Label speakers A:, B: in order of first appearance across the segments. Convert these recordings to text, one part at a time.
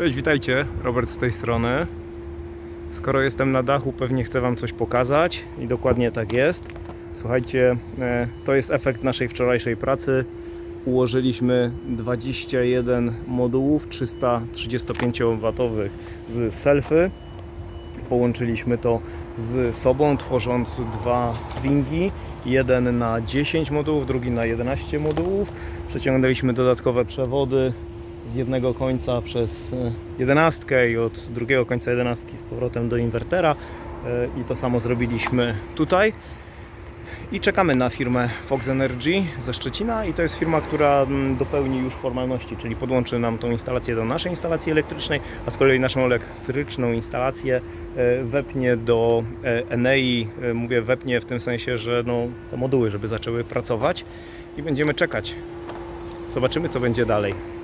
A: Cześć, witajcie. Robert z tej strony. Skoro jestem na dachu, pewnie chcę Wam coś pokazać i dokładnie tak jest. Słuchajcie, e, to jest efekt naszej wczorajszej pracy. Ułożyliśmy 21 modułów 335W z selfy. Połączyliśmy to z sobą, tworząc dwa stringi. Jeden na 10 modułów, drugi na 11 modułów. Przeciągnęliśmy dodatkowe przewody z jednego końca przez e, jedenastkę i od drugiego końca jedenastki z powrotem do inwertera. E, I to samo zrobiliśmy tutaj. I czekamy na firmę Fox Energy ze Szczecina i to jest firma, która mm, dopełni już formalności, czyli podłączy nam tą instalację do naszej instalacji elektrycznej, a z kolei naszą elektryczną instalację e, wepnie do Enei, mówię wepnie w tym sensie, że no, te moduły, żeby zaczęły pracować i będziemy czekać. Zobaczymy co będzie dalej.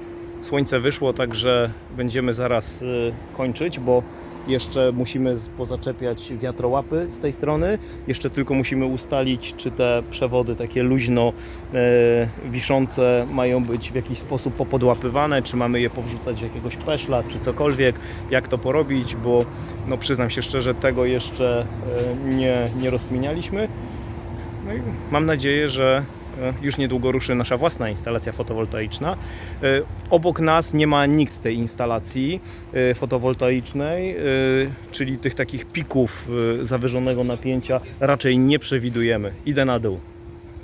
A: Słońce wyszło, także będziemy zaraz y, kończyć, bo jeszcze musimy pozaczepiać wiatrołapy z tej strony. Jeszcze tylko musimy ustalić, czy te przewody takie luźno e, wiszące mają być w jakiś sposób popodłapywane, czy mamy je powrzucać w jakiegoś peszla, czy cokolwiek, jak to porobić, bo no przyznam się szczerze, tego jeszcze e, nie, nie rozkminialiśmy. No i mam nadzieję, że już niedługo ruszy nasza własna instalacja fotowoltaiczna. E, Obok nas nie ma nikt tej instalacji e, fotowoltaicznej, e, czyli tych takich pików e, zawyżonego napięcia raczej nie przewidujemy. Idę na dół.